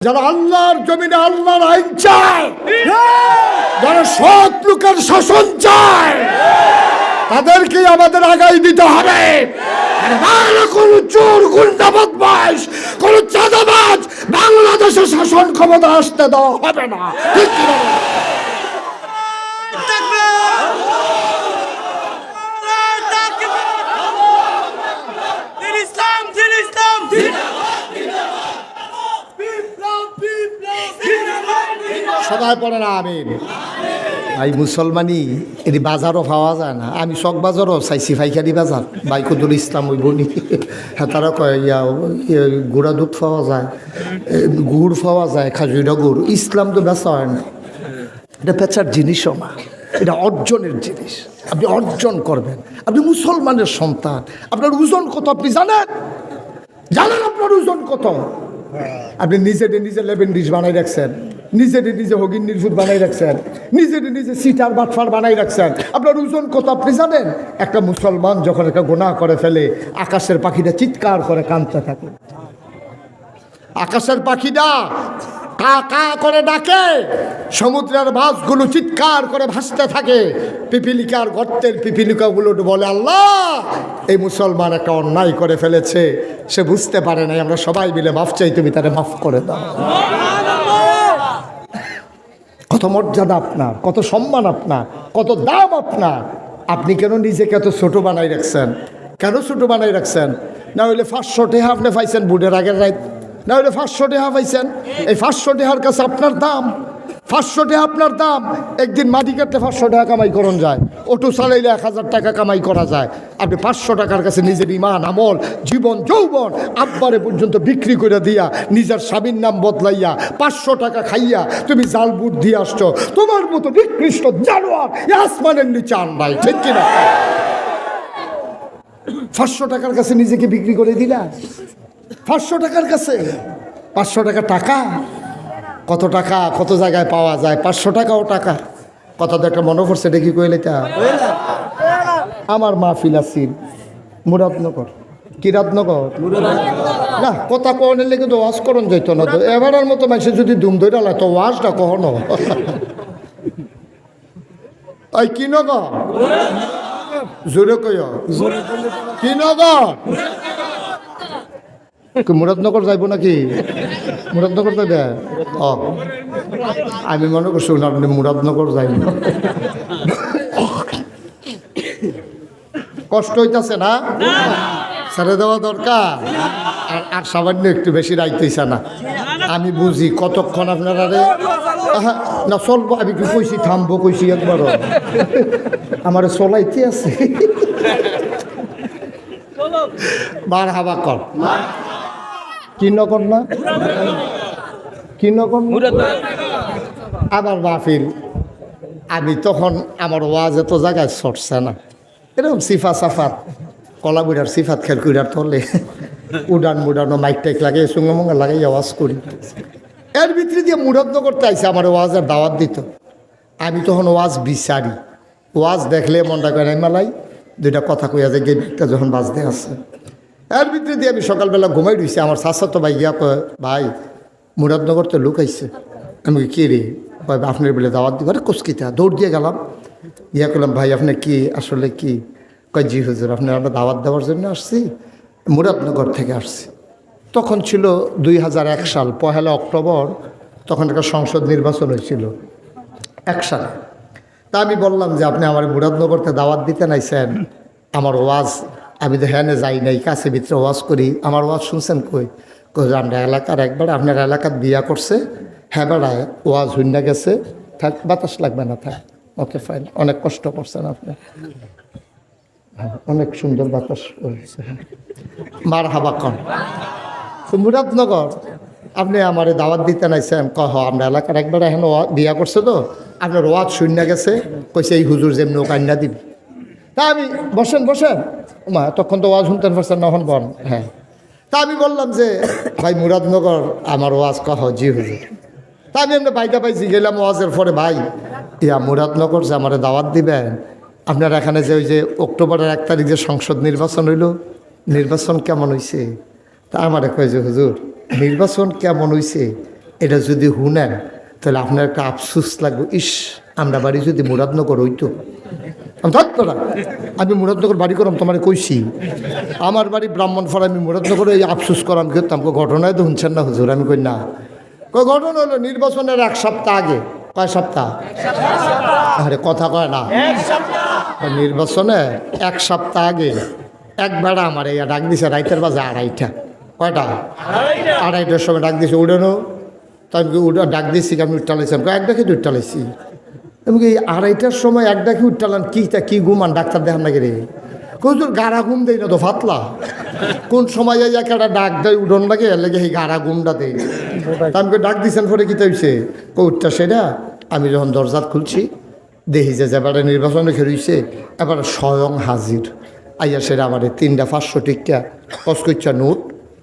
যারা আল্লাহর জমিনে আল্লাহর আইন চায়, যারা সৎ লোকের শাসন চায় তাদেরকে আমাদের আগাই দিতে হবে। কোন চোর গুন্ডা বদমাস কোন চাঁদাবাজ বাংলাদেশের শাসন ক্ষমতা আসতে দেওয়া হবে না কি না বলো? দিন ইসলাম দিন ইসলাম বিপ্লব বিপ্লব সবাই পড়ে না আমিন ভাই মুসলমানি এটি বাজারও পাওয়া যায় না। আমি শখ বাজারও চাইছি পাইকারি বাজার। বাইকুদুল ইসলাম ওই বনি হ্যাঁ তারা কয় ইয়া ইয়ে, গুঁড়া দুধ পাওয়া যায়। গুড় পাওয়া যায় খাজুরা গুড়। ইসলাম তো বেচা হয় না। এটা বেচার জিনিসও না এটা অর্জনের জিনিস। আপনি অর্জন করবেন। আপনি মুসলমানের সন্তান। আপনার ওজন কত আপনি জানেন? জানেন আপনার ওজন কত? আপনি নিজেরে নিজে লেবেন ডিশ বানাই রাখছেন। নিজেরে নিজে হগিন নির্ভুত বানাই রাখছেন। নিজেরে নিজে সিটার বাটফার বানাই রাখছেন। আপনার ওজন কত আপনি জানেন? একটা মুসলমান যখন একটা গোনা করে ফেলে, আকাশের পাখিটা চিৎকার করে কাঁদতে থাকে। আকাশের পাখিটা কা কা করে ডাকে, সমুদ্রের মাছগুলো চিৎকার করে ভাসতে থাকে। পিপিলিকার গর্তের পিপিলিকাগুলো বলে, আল্লাহ, এই মুসলমান একটা অন্যায় করে ফেলেছে। সে বুঝতে পারে নাই, আমরা সবাই মিলে মাফ চাই, তুমি তারা মাফ করে দাও। কত মর্যাদা আপনার, কত সম্মান আপনার, কত দাম আপনার। আপনি কেন নিজেকে এত ছোট বানাই রাখছেন? কেন ছোট বানাই রাখছেন? না হইলে পাঁচশো টেহা আপনি পাইছেন বুডের আগের রাত না হইলে ফার্স্ট পাঁচশো টেহা পাইছেন। এই ফার্স্ট পাঁচশো টেহার কাছে আপনার দাম। পাঁচশো টাকা আপনার দাম। একদিন মাটি কাটলে পাঁচশো টাকা কামাই করন যায়। অটো চালাইলে এক হাজার টাকা কামাই করা যায়। আপনি পাঁচশো টাকার কাছে নিজের ইমান, আমল, জীবন, যৌবন, আব্বারে পর্যন্ত বিক্রি করে দিয়া নিজের স্বামীর নাম বদলাইয়া পাঁচশো টাকা খাইয়া তুমি জাল বুট দিয়ে আসছো। তোমার মতো নিকৃষ্ট জানোয়ার আসমানের নিচে আন ভাই ঠিক কিনা? পাঁচশো টাকার কাছে নিজেকে বিক্রি করে দিলা? পাঁচশো টাকার কাছে? পাঁচশো টাকা টাকা? কত টাকা, কত জায়গায় পাওয়া যায়? পাঁচশো টাকাও টাকা। তো একটা মনে পড়ছে, দেখি কইলে তা আমার মা ফিলাসিন মুরাদনগর। কিরাতনগর? না, কথা কহনের লেগে তো ওয়াজ করন যাইত না তো। এবারের মতো মানুষের যদি দুম ধরে তো ওয়াজটা কখনো? ওই কি নগর জোরে কয় কি নগর মুরাদনগর যাইব নাকি? মুরাদনগর যাইবে? অ। আমি মনে করছি না আপনি মুরাদনগর যাইব। কষ্ট হইতাছে না? ছেড়ে দেওয়া দরকার। আর সামান্য একটু বেশি রাইতেছে না। আমি বুঝি কতক্ষণ আপনারা রে না, চলবো, আমি কি কইছি, থামবো কইছি একবারও। আমার চলাইতে আছে। বার হাবা কর। কি নকর না? কিনকর আবার বাফিল। আমি তখন আমার ওয়াজ এত জায়গায় সরছে না। এরকম সিফা সাফাত কলা বুড়ার সিফাত খের কুড়ার তলে। উডান মুডানো মাইক টাইক লাগে সুঙ্গা মুঙ্গা লাগাই আওয়াজ করি। এর ভিতরে দিয়ে মুরাদ্দ করতে আইসে আমার ওয়াজের দাওয়াত দিত। আমি তখন ওয়াজ বিচারি। ওয়াজ দেখলে মনটা করে মেলাই দুইটা কথা কইয়া যায় গেটটা যখন বাজতে আছে। এর ভিতরে দিয়ে আমি সকালবেলা ঘুমাই রইছি। আমার শাসা তো ভাই কয়, ভাই, মুরাদনগর তো লোক আইছে। আমি কি রে? কয়, আপনার বলে দাওয়াত দিব। আরে কুস্কিতা দৌড় দিয়ে গেলাম। ইয়া করলাম ভাই, আপনি কি, আসলে কি? কয়, জি হুজুর, আপনার আমরা দাওয়াত দেওয়ার জন্য আসছি, মুরাদনগর থেকে আসছি। তখন ছিল দুই হাজার এক সাল, পহেলা অক্টোবর, তখন একটা সংসদ নির্বাচন হয়েছিল, এক সালে। তা আমি বললাম যে, আপনি আমার মুরাদনগরতে দাওয়াত দিতে নাইছেন, আমার ওয়াজ আমি তো হ্যানে যাই নাই, কাছে ভিতরে ওয়াজ করি, আমার ওয়াজ শুনছেন কই? কই আমরা এলাকার একবার, আপনার এলাকার বিয়া করছে হ্যাঁ বেড়ায় ওয়াজ হইনা গেছে, থাক, বাতাস লাগবে না, থাক। ওকে ফাইন অনেক কষ্ট করছেন আপনি। হ্যাঁ অনেক সুন্দর বাতাস মার হাবা কন। মুরাদনগর। আপনি আমারে দাওয়াত দিতে নাইছেন, কহ, আমরা এলাকার একবার এখন বিয়া করছে তো, আপনার ওয়াজ শূন্য গেছে, কইছে এই হুজুর যেমনি ও কান্না দিবি। তা আমি, বসেন বসেন। মা তখন তো ওয়াজ শুনতেন পারছেন নহন বন। হ্যাঁ। তা আমি বললাম যে, ভাই, মুরাদনগর, আমার ওয়াজ কহ, জি হুজুর। তা আমি এমনি বাইটা পাইছি, গেলাম ওয়াজের পরে, ভাই, ইয়া মুরাদনগর যে আমার দাওয়াত দিবেন, আপনার এখানে যে ওই যে অক্টোবরের এক তারিখ যে সংসদ নির্বাচন হইল, নির্বাচন কেমন হইছে? তা আমারে কয় যে, হুজুর, নির্বাচন কেমন হইছে? এটা যদি হুনেন তাহলে আপনার একটা আফসুস লাগবে। ইস, আমরা বাড়ি যদি মুরাদনগর হইতো আমি মুরাদনগর বাড়ি করলাম তোমার কইছি। আমার বাড়ি ব্রাহ্মণ ব্রাহ্মণফাড়া আমি মুরাদনগরে এই আফসুস করাম করতাম ঘটনায় তো শুনছেন না হুজুর, আমি কই না। কই ঘটনা হলো, নির্বাচনের এক সপ্তাহ আগে, কয় সপ্তাহ? আরে কথা কয় না। নির্বাচনে এক সপ্তাহ আগে, এক বেড়া আমার এই ডাক দিছে রাইতের বাজে আড়াইটা। কয়টা? আড়াইটার সময় ডাক দিছে, উড়ানো। তো আমি ডাক দিয়েছি আমি উঠটালাইছিলাম এক ডাকে উঠটালাইছি আমি কি এই আড়াইটার সময় এক ডাকে উঠটালাম কি তা, কি ঘুমান ডাক্তার দেখান নাকি রে? তোর গাড়া ঘুম দেয় না তো, ফাতলা? কোন সময় যাই একটা ডাক দেয়, উঠন লাগে লাগে এই গাড়া ঘুমটা তা আমি ডাক দিছেন পরে কি হইছে? উঠটা সেটা আমি যখন দরজাত খুলছি, দেখি যে এবারে নির্বাচনে খেলছে এবারে স্বয়ং হাজির। আইয়া সেটা আমার তিনটা পাঁচশো টিকা কসকইচ্ছা নোট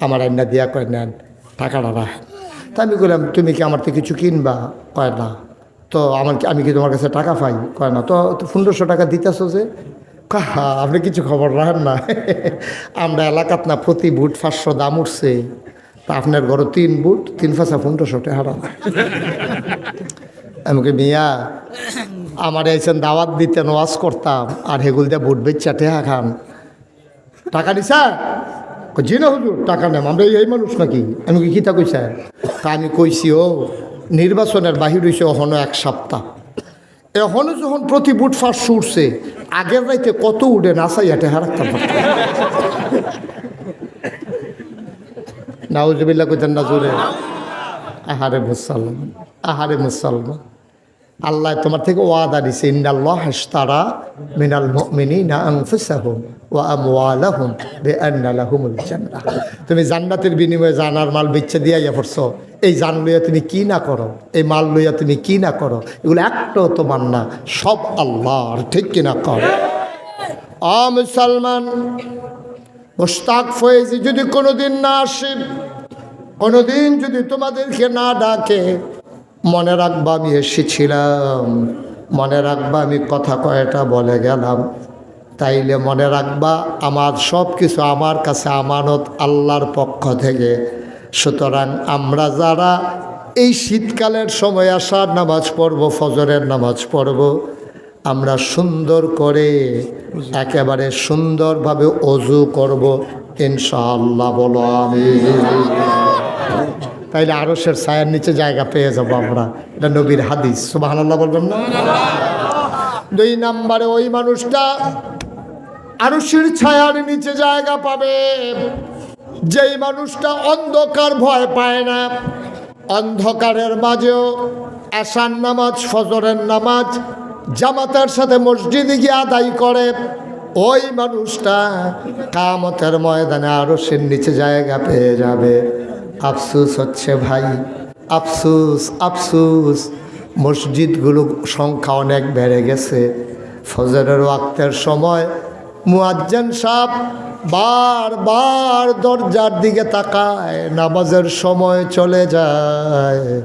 আমার আইনা দিয়া কয় নেন, টাকাটা রাখেন তা আমি বললাম তুমি কি আমার থেকে কিছু কিনবা? কয়, না। তো আমার আমি কি তোমার কাছে টাকা পাই? কয় না তো পনেরোশো টাকা দিতেছো যে। কাহা আপনি কিছু খবর রাখেন না। আমরা এলাকাত না প্রতি বুট পাঁচশো দাম উঠছে। তা আপনার ঘরে তিন বুট তিন ফাঁসা পনেরোশো টাকা হারা আমাকে মিয়া আমার এইসেন দাওয়াত দিতে ওয়াজ করতাম আর হেগুল দিয়ে বুট বেচা টেহা খান। টাকা কই, জি না হুজুর টাকা নেম আমরা এই মানুষ নাকি? আমি কি তা আমি কইছি ও নির্বাচনের বাহির হয়েছে অহনো এক সপ্তাহ। এখনও যখন প্রতি বুট ফাঁস উঠছে, আগের রাইতে কত উঠে নাচাই এটা হারাক্তা নাউজবিল্লা কইতেন না জোরে। আহারে মুসলমান আহারে মুসলমান। আল্লাহ তোমার থেকে ওয়াদা দিছে, ইন্নাল্লাহ হাসতারা মিনাল বিআন্না লাহুমুল জান্নাহ। তুমি জান্নাতের বিনিময়ে জানার মাল বেচে দিয়া ইয়া পড়ছো। এই জান লইয়া তুমি কি না করো? এই মাল লইয়া তুমি কি না করো? এগুলো একটাও তোমার না, সব আল্লাহর, ঠিক কিনা কর? মুসলমান মুস্তাক ফয়েজি যদি কোনোদিন না আসে, কোনোদিন যদি তোমাদেরকে না ডাকে মনে রাখবা আমি এসেছিলাম। মনে রাখবা আমি কথা কয়টা বলে গেলাম। তাইলে মনে রাখবা আমার সব কিছু আমার কাছে আমানত আল্লাহর পক্ষ থেকে। সুতরাং আমরা যারা এই শীতকালের সময় আসার নামাজ পড়ব, ফজরের নামাজ পড়ব, আমরা সুন্দর করে একেবারে সুন্দরভাবে অজু করব, ইনশাআল্লাহ বলো আমি তাইলে আরসের ছায়ার নিচে জায়গা পেয়ে যাব আমরা। এটা নবীর হাদিস। সুবাহ বলবেন না? দুই নাম্বারে ওই মানুষটা আরসের ছায়ার নিচে জায়গা পাবে। যেই মানুষটা অন্ধকার ভয় পায় না। অন্ধকারের মাঝেও এশান নামাজ, ফজরের নামাজ, জামাতের সাথে মসজিদে গিয়ে আদায় করে। ওই মানুষটা কামতের ময়দানে আরসের নিচে জায়গা পেয়ে যাবে। আফসুস হচ্ছে ভাই। আফসুস আফসুস। মসজিদগুলো সংখ্যা অনেক বেড়ে গেছে। ফজরের ওয়াক্তের সময় মুয়াজ্জান সাহ বারবার দরজার দিকে তাকায়, নামাজের সময় চলে যায়।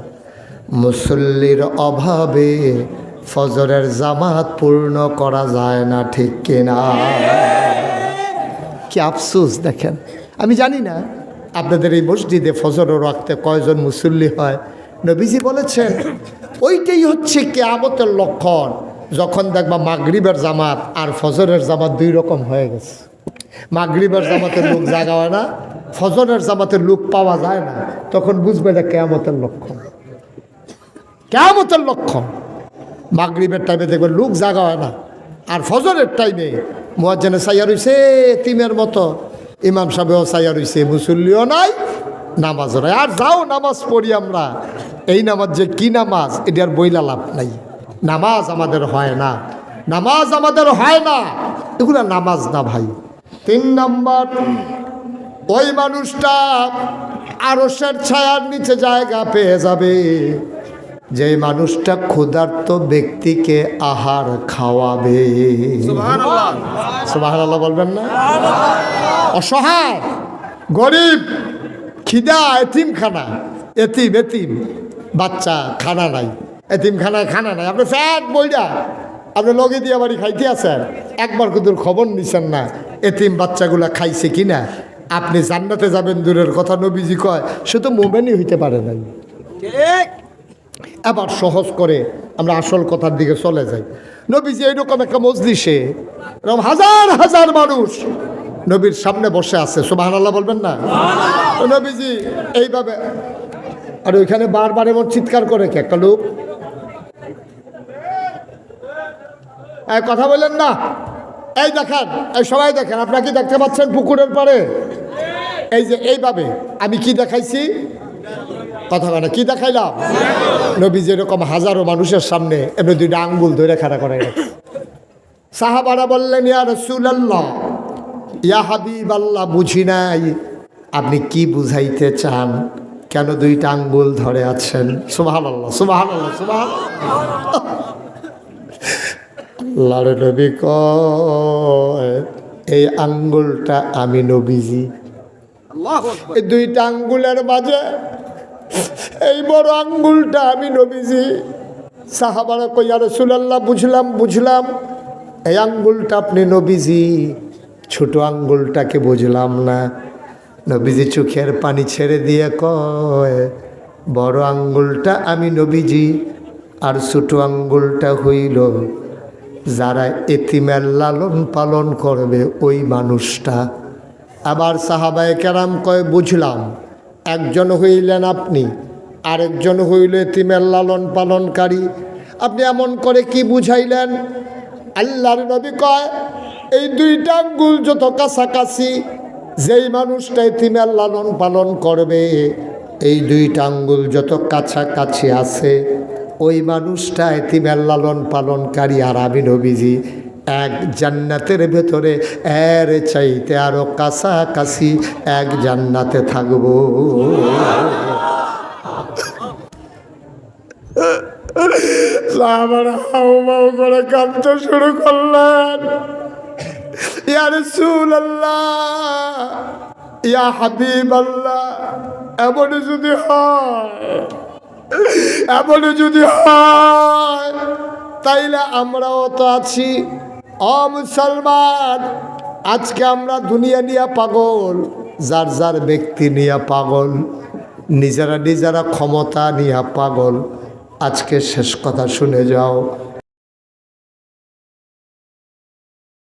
মুসল্লির অভাবে ফজরের জামাত পূর্ণ করা যায় না, ঠিক কিনা? কি আফসোস দেখেন। আমি জানি না। আপনাদের এই মসজিদে ফজরের রাখতে কয়জন মুসল্লি হয়? নবীজি বলেছেন, ওইটাই হচ্ছে কেয়ামতের লক্ষণ। যখন দেখবা মাগরিবের জামাত আর ফজরের জামাত দুই রকম হয়ে গেছে। মাগরিবের জামাতের লোক জাগা হয় না, ফজরের জামাতের লোক পাওয়া যায় না। তখন বুঝবে এটা কেয়ামতের লক্ষণ। কেয়ামতের লক্ষণ। মাগরিবের টাইমে দেখবে লোক জাগা হয় না, আর ফজরের টাইমে মুয়াজ্জানে সাইয়া রইছে তিমের মতো। ইমাম সাহেবও সাইয়া রইছে মুসল্লিও নাই নামাজও নাই। আর যাও নামাজ পড়ি আমরা। এই নামাজ যে কি নামাজ এটার বইলা লাভ নাই। নামাজ আমাদের হয় না। নামাজ আমাদের হয় না। এগুলো নামাজ না ভাই। তিন নাম্বার ওই মানুষটা আরসের ছায়ার নিচে জায়গা পেয়ে যাবে। যে মানুষটা ক্ষুধার্ত ব্যক্তিকে আহার খাওয়াবে। সুবাহ বলবেন না? অসহায় গরিব খিদা এতিমখানা। এতিম এতিম। বাচ্চা খানা নাই। এতিমখানায় খানা নাই। আপনি ফ্যাট বইটা আপনি লগে দিয়ে বাড়ি খাইতে আছেন। একবার কিন্তু খবর নিছেন না? এতিম বাচ্চাগুলা খাইছে কিনা? আপনি জান্নাতে যাবেন দূরের কথা নবীজি কয়। সে তো মোমেনই হইতে পারে নাই। আবার সহজ করে আমরা আসল কথার দিকে চলে যাই। নবীজি এইরকম একটা মজলিসে এরকম হাজার হাজার মানুষ নবীর সামনে বসে আছে সুবাহ আল্লাহ বলবেন না? নবীজি এইভাবে। আর ওইখানে বারবার এমন চিৎকার করে কে? একটা লোক। কথা বললেন না? এই দেখেন এই সবাই দেখেন আপনারা কি দেখতে পাচ্ছেন পুকুরের পারে এই যে এইভাবে আমি কি দেখাইছি? কথা বলে কি দেখাইলাম? নবী যেরকম হাজারো মানুষের সামনে এমনি দুইটা আঙ্গুল ধরে খাড়া করে। সাহাবারা বললেন ইয়া রসুলাল্লাহ। ইয়া হাবিব আল্লাহ বুঝি নাই। আপনি কি বুঝাইতে চান? কেন দুইটা আঙ্গুল ধরে আছেন? সুবাহান আল্লাহ সুবাহান আল্লাহ সুবাহান আল্লাহর নবী এই আঙ্গুলটা আমি নবীজি। এই দুইটা আঙ্গুলের মাঝে এই বড় আঙ্গুলটা আমি নবীজি। সাহাবারা কইয়া রসুলাল্লাহ বুঝলাম বুঝলাম। এই আঙ্গুলটা আপনি নবীজি। ছোট আঙ্গুলটাকে বুঝলাম না। নবীজি চোখের পানি ছেড়ে দিয়ে কয়, বড় আঙ্গুলটা আমি নবীজি, আর ছোট আঙ্গুলটা হইল যারা এতিমের লালন পালন করবে ওই মানুষটা। আবার সাহাবায় কেরাম কয়, বুঝলাম, একজন হইলেন আপনি, আরেকজন হইল এতিমের লালন পালনকারী। আপনি এমন করে কি বুঝাইলেন? আল্লাহর নবী কয় এই দুইটা আঙ্গুল যত কাছাকাছি, যেই মানুষটা এতিমের লালন পালন করবে, এই দুইটা আঙ্গুল যত কাছাকাছি আছে, ওই মানুষটা এতিমের লালন পালনকারী আর আমি নবীজি। এক জান্নাতের ভেতরে এর চাইতে আরও কাছাকাছি এক জান্নাতে থাকব। আমার হাউ মাউ করে কাঁদতে শুরু করলেন। ইয়া রাসূলুল্লাহ ইয়া হাবিব আল্লাহ এমন যদি হয় এমন যদি হয় তাইলে আমরাও তো আছি। অ মুসলমান, আজকে আমরা দুনিয়া নিয়ে পাগল, যার যার ব্যক্তি নিয়ে পাগল, নিজেরা নিজেরা ক্ষমতা নিয়ে পাগল। আজকে শেষ কথা শুনে যাও